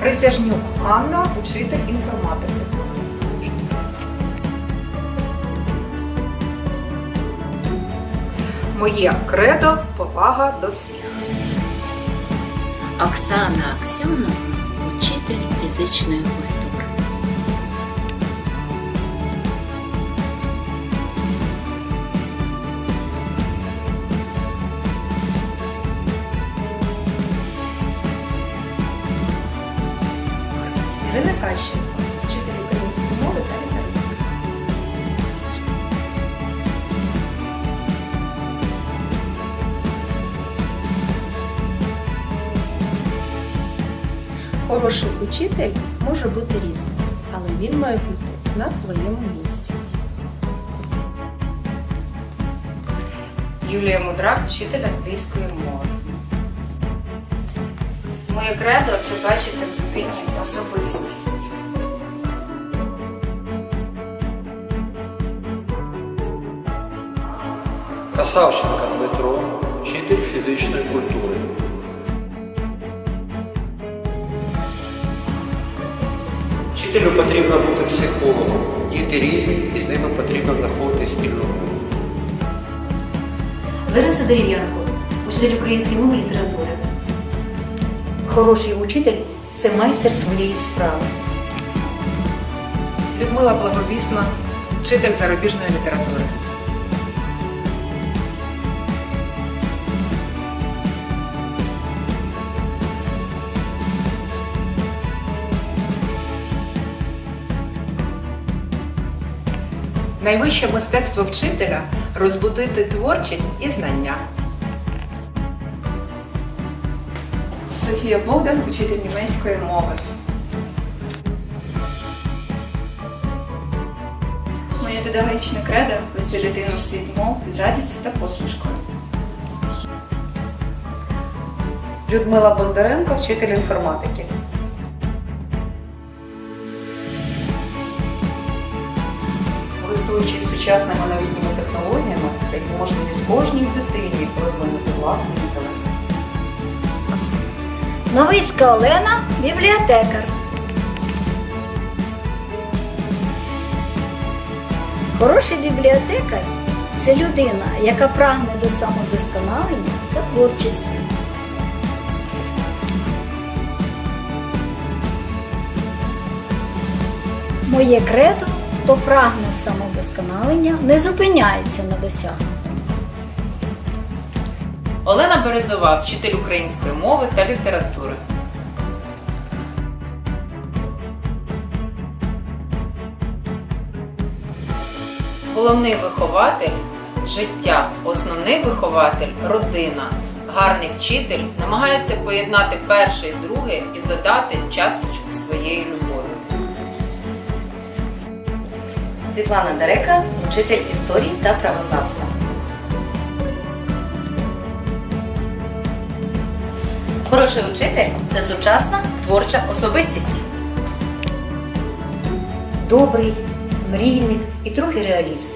Присяжнюк Анна, учитель інформатики. Моє кредо повага до всіх. Оксана Аксьонова, учитель фізичної культури. Ірина Кащенко, вчитель української мови та літератури. Хороший учитель може бути різним, але він має бути на своєму місці. Юлія Мудрак, вчитель англійської мови. Моє кредо це бачити в дитині особистість. Касавченка Дмитро, вчитель фізичної культури. Вчителю потрібно бути психологом. Діти різні і з ними потрібно знаходити спільну мову. Лариса Дерев'янко, учитель української мови і літератури. Хороший учитель це майстер своєї справи. Людмила Благовісна, вчитель зарубіжної літератури. Найвище мистецтво вчителя розбудити творчість і знання. Софія Богдан, учитель німецької мови. Моє педагогічне кредо вести дитину в світ мов з радістю та посмішкою. Людмила Бондаренко, вчитель інформатики. Користуючись сучасними новітніми технологіями, дають можливість кожній дитині розвинути власний. Новицька Олена бібліотекар. Хороший бібліотекар це людина, яка прагне до самовдосконалення та творчості. Моє кредо, хто прагне самовдосконалення, не зупиняється на досягненні. Олена Березова, вчитель української мови та літератури. Головний вихователь життя, основний вихователь родина. Гарний вчитель намагається поєднати перше і друге і додати часточку своєї любові. Світлана Дерека, вчитель історії та правознавства. Хороший учитель це сучасна творча особистість. Добрий, мрійник і трохи реаліст.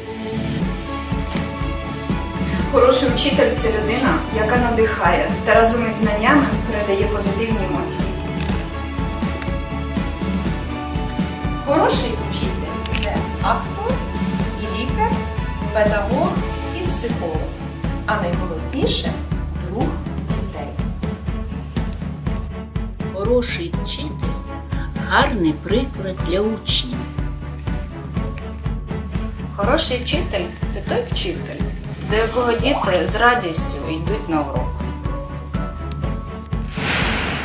Хороший учитель це людина, яка надихає та разом із знаннями передає позитивні емоції. Хороший вчитель це актор і лікар, педагог і психолог. А найголовніше друг Хороший вчитель гарний приклад для учнів. Хороший вчитель це той вчитель, до якого діти з радістю йдуть на урок.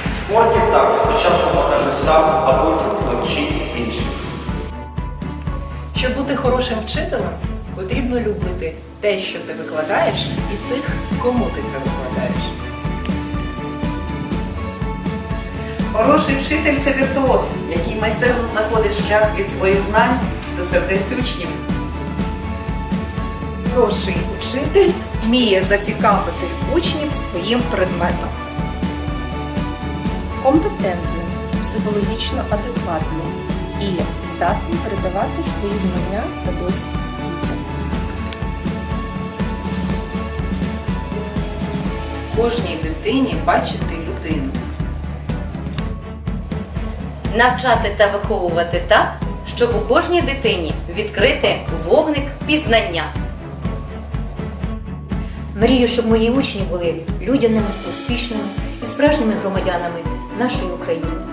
В спорті так, спочатку покажи сам, а потім навчи інших. Щоб бути хорошим вчителем, потрібно любити те, що ти викладаєш, і тих, кому ти це викладаєш. Хороший вчитель це віртуоз, який майстерно знаходить шлях від своїх знань до сердець учнів. Хороший учитель вміє зацікавити учнів своїм предметом. Компетентним, психологічно адекватним і здатним передавати свої знання та досвід дітям. Кожній дитині бачити навчати та виховувати так, щоб у кожній дитині відкрити вогник пізнання. Мрію, щоб мої учні були людяними, успішними і справжніми громадянами нашої України.